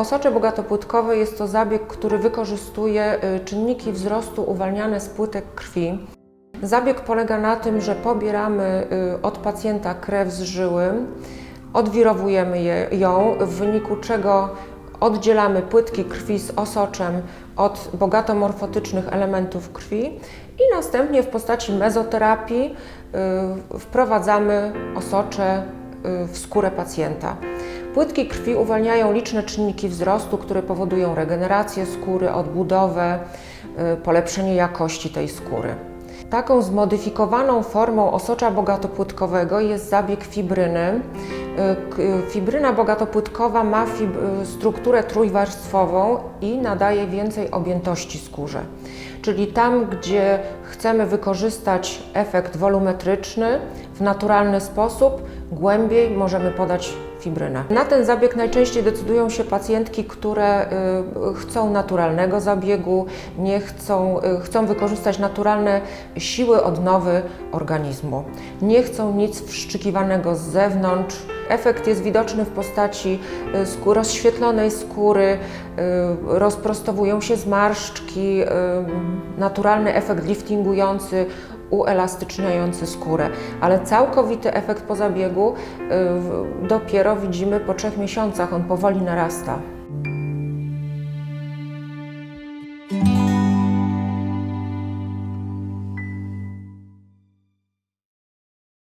Osocze bogatopłytkowe jest to zabieg, który wykorzystuje y, czynniki wzrostu uwalniane z płytek krwi. Zabieg polega na tym, że pobieramy y, od pacjenta krew z żyły, odwirowujemy je, ją, w wyniku czego oddzielamy płytki krwi z osoczem od bogatomorfotycznych elementów krwi i następnie w postaci mezoterapii y, wprowadzamy osocze w skórę pacjenta. Płytki krwi uwalniają liczne czynniki wzrostu, które powodują regenerację skóry, odbudowę, y, polepszenie jakości tej skóry. Taką zmodyfikowaną formą osocza bogatopłytkowego jest zabieg fibryny. Y, k- Fibryna bogatopłytkowa ma y, strukturę trójwarstwową i nadaje więcej objętości skórze. Czyli tam, gdzie chcemy wykorzystać efekt wolumetryczny w naturalny sposób, głębiej możemy podać fibrynę. Na ten zabieg najczęściej decydują się pacjentki, które y, chcą naturalnego zabiegu, nie chcą, y, chcą wykorzystać naturalne siły odnowy organizmu. Nie chcą nic wszczykiwanego z zewnątrz. Efekt jest widoczny w postaci y, rozświetlonej skóry, rozprostowują się zmarszczki, naturalny efekt liftingujący, uelastyczniający skórę, ale całkowity efekt po zabiegu y, dopiero widzimy po trzech miesiącach, on powoli narasta.